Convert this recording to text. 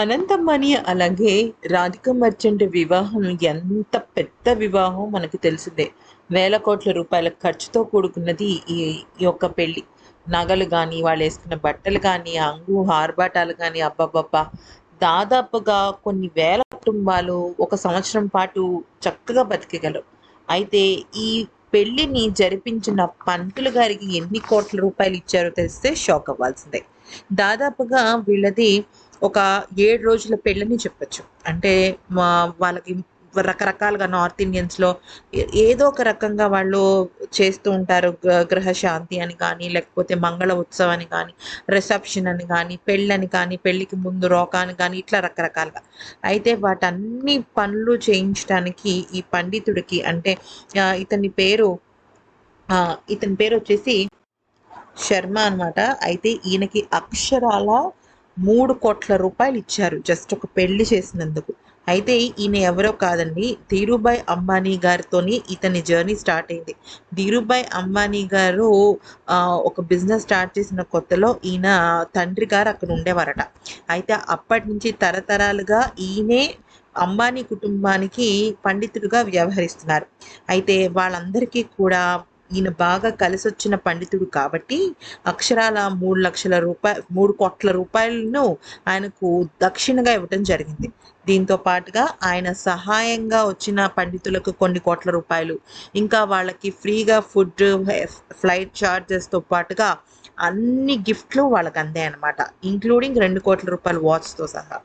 అనంతమ్మని అలాగే రాధిక మర్చెంట్ వివాహం ఎంత పెద్ద వివాహం మనకు తెలిసిందే. వేల కోట్ల రూపాయల ఖర్చుతో కూడుకున్నది ఈ యొక్క పెళ్ళి నగలు కానీ వాళ్ళు వేసుకున్న బట్టలు కానీ అంగు ఆర్భాటాలు కానీ అబ్బబ్బబ్బా. దాదాపుగా కొన్ని వేల కుటుంబాలు ఒక సంవత్సరం పాటు చక్కగా బతికగలరు అయితే ఈ పెళ్ళిని జరిపించిన పంతులు గారికి ఎన్ని కోట్ల రూపాయలు ఇచ్చారో తెలిస్తే షాక్ అవ్వాల్సిందే. దాదాపుగా వీళ్ళది ఒక ఏడు రోజుల పెళ్ళని చెప్పొచ్చు. అంటే మా వాళ్ళకి రకరకాలుగా నార్త్ ఇండియన్స్లో ఏదో ఒక రకంగా వాళ్ళు చేస్తూ ఉంటారు గ్రహశాంతి అని కానీ లేకపోతే మంగళ ఉత్సవం అని కానీ రిసెప్షన్ అని కానీ పెళ్ళని కానీ పెళ్ళికి ముందు రోక అని కానీ ఇట్లా రకరకాలుగా. అయితే వాటన్ని పనులు చేయించడానికి ఈ పండితుడికి అంటే ఇతని పేరు ఇతని పేరు వచ్చేసి శర్మ అన్నమాట. అయితే ఈయనకి అక్షరాల మూడు కోట్ల రూపాయలు ఇచ్చారు జస్ట్ ఒక పెళ్ళి చేసినందుకు. అయితే ఈయన ఎవరో కాదండి ధీరుభాయ్ అంబానీ గారితోని ఇతని జర్నీ స్టార్ట్ అయింది. ధీరుభాయ్ అంబానీ గారు ఒక బిజినెస్ స్టార్ట్ చేసిన కొత్తలో ఈయన తండ్రి గారు అక్కడ ఉండేవారట. అయితే అప్పటి నుంచి తరతరాలుగా ఈయనే అంబానీ కుటుంబానికి పండితుడిగా వ్యవహరిస్తున్నారు. అయితే వాళ్ళందరికీ కూడా ఈయన బాగా కలిసి వచ్చిన పండితుడు కాబట్టి అక్షరాల మూడు లక్షల రూపాయ మూడు కోట్ల రూపాయలను ఆయనకు దక్షిణగా ఇవ్వటం జరిగింది. దీంతో పాటుగా ఆయన సహాయంగా వచ్చిన పండితులకు కొన్ని కోట్ల రూపాయలు ఇంకా వాళ్ళకి ఫ్రీగా ఫుడ్ ఫ్లైట్ ఛార్జెస్తో పాటుగా అన్ని గిఫ్ట్లు వాళ్ళకి అందాయి అనమాట ఇంక్లూడింగ్ రెండు కోట్ల రూపాయలు వాచ్తో సహా.